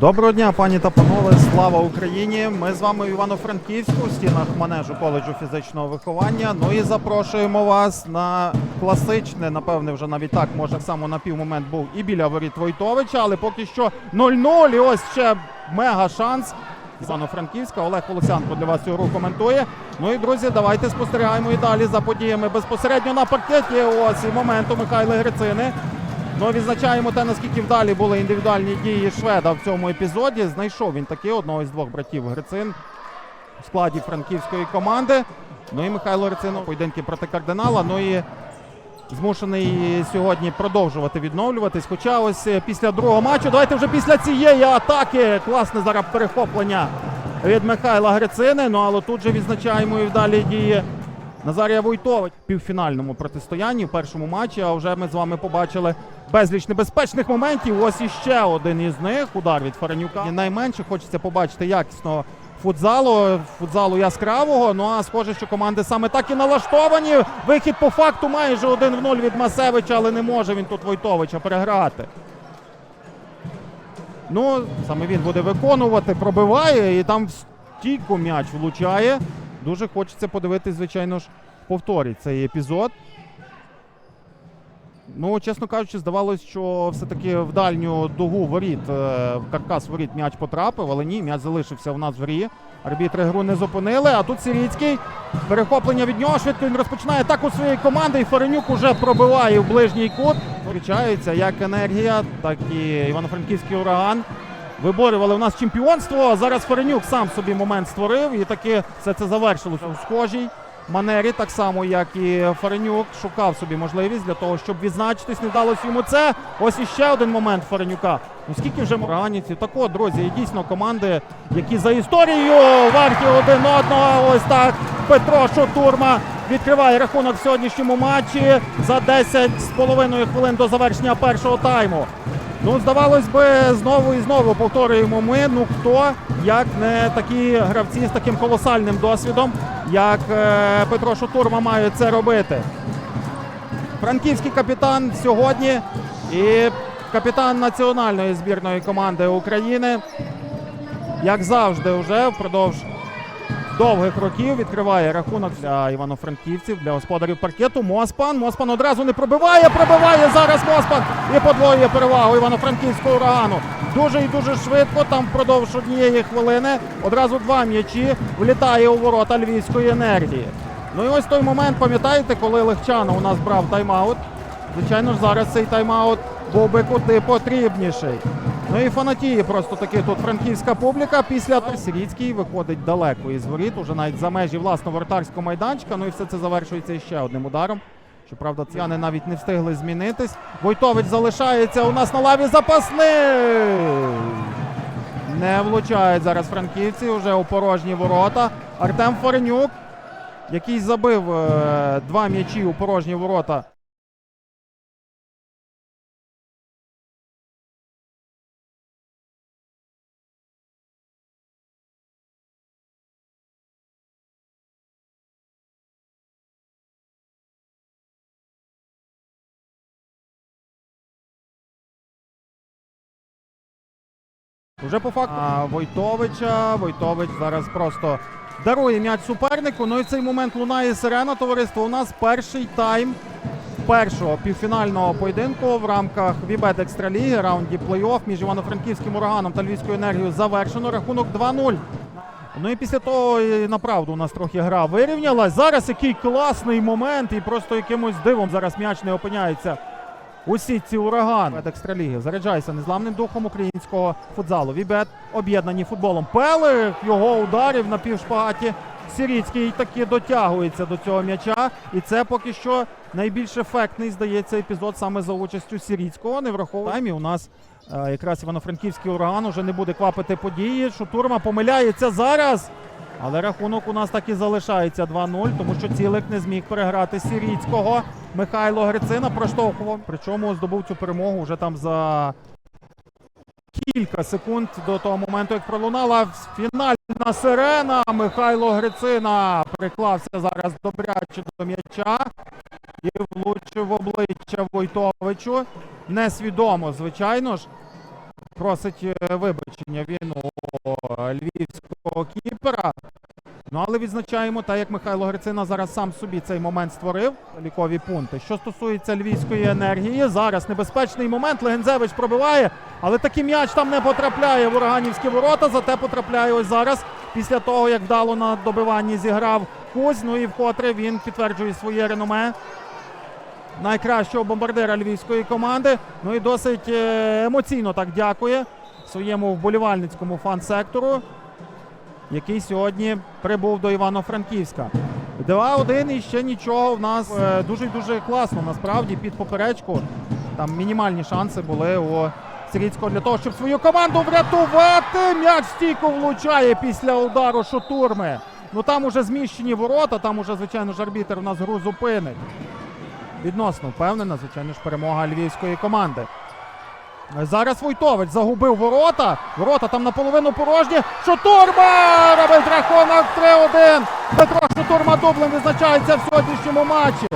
Доброго дня, пані та панове. Слава Україні! Ми з вами в Івано-Франківську в стінах манежу коледжу фізичного виховання. Ну і запрошуємо вас на класичне, напевне, вже навіть так, може само на півмомент був і біля воріт Войтовича, але поки що 0-0. І ось ще мега шанс. Івано-Франківська Олег Волосянко для вас цю гру коментує. Ну і друзі, давайте спостерігаємо і далі за подіями безпосередньо на паркеті. Ось і моменту Михайла Грицини. Ну, відзначаємо те, наскільки вдалі були індивідуальні дії шведа в цьому епізоді. Знайшов він таки одного із двох братів Грицин в складі франківської команди. Ну і Михайло Грицин поєдинки проти кардинала. Ну і змушений сьогодні продовжувати відновлюватись. Хоча ось е, після другого матчу, давайте вже після цієї атаки. Класне зараз перехоплення від Михайла Грицини. Ну але тут же відзначаємо і вдалі дії Назарія Войтович в півфінальному протистоянні в першому матчі. А вже ми з вами побачили безліч небезпечних моментів. Ось іще один із них. Удар від Фаренюка. Найменше хочеться побачити якісного футзалу, футзалу яскравого. Ну а схоже, що команди саме так і налаштовані. Вихід по факту майже один в нуль від Масевича, але не може він тут Войтовича переграти. Ну, саме він буде виконувати, пробиває і там в стійку м'яч влучає. Дуже хочеться подивитись, звичайно ж, повторі цей епізод. Ну, чесно кажучи, здавалось, що все-таки в дальню дугу воріт, е, в каркас воріт м'яч потрапив, але ні, м'яч залишився у нас в грі. Арбітри гру не зупинили. А тут Сіріцький. Перехоплення від нього. Швидко він розпочинає атаку своєї команди. І Фаренюк уже пробиває в ближній кут. Зустрічаються як енергія, так і Івано-Франківський ураган. Виборювали у нас чемпіонство. Зараз Фаренюк сам собі момент створив. І таки все це завершилося у схожій манері, так само, як і Фаренюк, шукав собі можливість для того, щоб відзначитись. Не вдалося йому це. Ось іще один момент Фаренюка. Ну скільки вже ураганівців. Так от, друзі, і дійсно команди, які за історією варті один одного. Ось так Петро Шотурма відкриває рахунок в сьогоднішньому матчі за 10 з половиною хвилин до завершення першого тайму. Ну, здавалось би, знову і знову повторюємо ми. Ну хто, як не такі гравці з таким колосальним досвідом, як е, Петро Шутурма має це робити. Франківський капітан сьогодні і капітан національної збірної команди України. Як завжди, вже впродовж довгих років відкриває рахунок для івано-франківців, для господарів паркету. Моспан. Моспан одразу не пробиває. Пробиває зараз Моспан і подвоює перевагу івано-франківського урагану. Дуже і дуже швидко. Там впродовж однієї хвилини одразу два м'ячі влітає у ворота львівської енергії. Ну і ось той момент, пам'ятаєте, коли Легчано у нас брав тайм-аут. Звичайно ж, зараз цей тайм-аут би куди потрібніший. Ну і фанатіє просто таки тут франківська публіка. Після Сіріцький виходить далеко із воріт, уже навіть за межі власного вратарського майданчика. Ну і все це завершується ще одним ударом. Щоправда, ціяни навіть не встигли змінитись. Войтович залишається у нас на лаві запасний. Не влучають зараз франківці вже у порожні ворота. Артем Форенюк, який забив е, два м'ячі у порожні ворота. Вже по факту а, Войтовича. Войтович зараз просто дарує м'яч супернику. Ну і цей момент лунає сирена. Товариство. У нас перший тайм першого півфінального поєдинку в рамках Вібет Екстраліги, раунді плей-офф між Івано-Франківським ураганом та Львівською енергією завершено. Рахунок 2-0. Ну і після того і направду у нас трохи гра вирівнялась. Зараз який класний момент, і просто якимось дивом зараз м'яч не опиняється у сітці ураган екстраліги. Заряджайся незламним духом українського футзалу. Вібет об'єднані футболом. Пелих його ударів на півшпагаті. Сіріцький таки дотягується до цього м'яча. І це поки що найбільш ефектний, здається, епізод саме за участю Сіріцького. Не враховує. У нас е, якраз Івано-Франківський ураган уже не буде квапити події. Шутурма помиляється зараз. Але рахунок у нас так і залишається 2-0, тому що цілик не зміг переграти Сіріцького. Михайло Грицина проштовхував. Причому здобув цю перемогу вже там за кілька секунд до того моменту, як пролунала фінальна сирена. Михайло Грицина приклався зараз добряче до м'яча і влучив в обличчя Войтовичу. Несвідомо, звичайно ж. просить е, вибачення він у львівського кіпера. Але відзначаємо, так як Михайло Грицина зараз сам собі цей момент створив лікові пункти. Що стосується львівської енергії, зараз небезпечний момент. Легензевич пробиває, але такий м'яч там не потрапляє в ураганівські ворота. Зате потрапляє ось зараз. Після того, як вдало на добиванні зіграв Кузь. Ну і вкотре він підтверджує своє реноме найкращого бомбардира львівської команди. Ну і досить е, емоційно так дякує своєму вболівальницькому фан-сектору, який сьогодні прибув до Івано-Франківська. 2-1 і ще нічого. В нас е, дуже дуже класно. Насправді під поперечку. Там мінімальні шанси були у Сирійського для того, щоб свою команду врятувати. М'яч в стійку влучає після удару Шотурми. Ну там уже зміщені ворота, там уже, звичайно ж, арбітер у нас гру зупинить. Відносно впевнена, звичайно ж, перемога львівської команди. Зараз Войтович загубив ворота. Ворота там наполовину порожні. Шутурма! Робить рахунок 3-1. Петро Шутурма дублем визначається в сьогоднішньому матчі.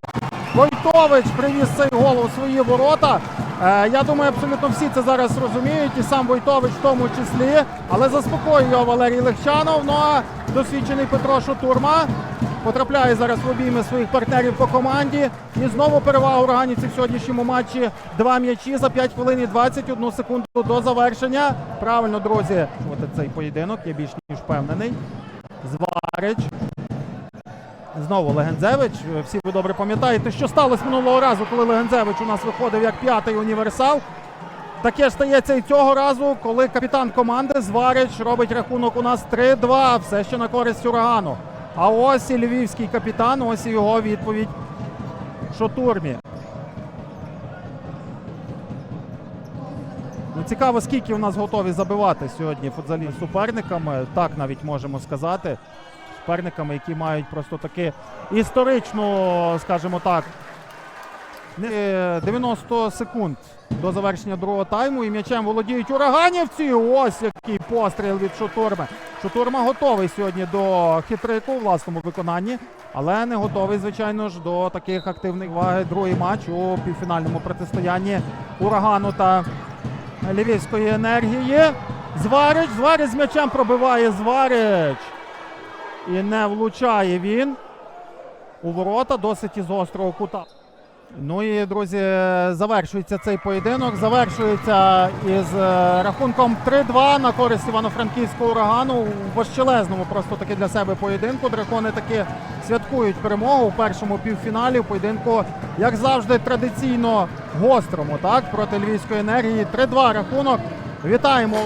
Войтович приніс цей гол у свої ворота. Е, я думаю, абсолютно всі це зараз розуміють, і сам Войтович в тому числі. Але заспокоює його Валерій Легчанов. Ну а досвідчений Петро Шутурма потрапляє зараз в обійми своїх партнерів по команді. І знову перевага ураганівців в сьогоднішньому матчі. Два м'ячі за 5 хвилин і 21 секунду до завершення. Правильно, друзі, от цей поєдинок, я більш ніж впевнений. Зварич. Знову Легензевич. Всі ви добре пам'ятаєте, що сталося минулого разу, коли Легензевич у нас виходив як п'ятий універсал. Таке стається і цього разу, коли капітан команди Зварич робить рахунок у нас 3-2. Все ще на користь урагану. А ось і львівський капітан, ось і його відповідь Шотурмі. Ну, цікаво, скільки у нас готові забивати сьогодні футзалі суперниками. Так навіть можемо сказати. Суперниками, які мають просто таки історичну, скажімо так, 90 секунд до завершення другого тайму. І м'ячем володіють ураганівці. Ось який постріл від Шутурми. Шутурма готовий сьогодні до хитрику у власному виконанні, але не готовий, звичайно ж, до таких активних ваги. Другий матч у півфінальному протистоянні урагану та львівської енергії. Зварич, Зварич з м'ячем пробиває Зварич. І не влучає він у ворота досить із гострого кута. Ну і друзі, завершується цей поєдинок. Завершується із е, рахунком 3-2 на користь івано-франківського урагану. У важчелезному просто таки для себе поєдинку. Дракони таки святкують перемогу у першому півфіналі. У поєдинку, як завжди, традиційно гострому, так, проти львівської енергії. 3-2 рахунок. Вітаємо!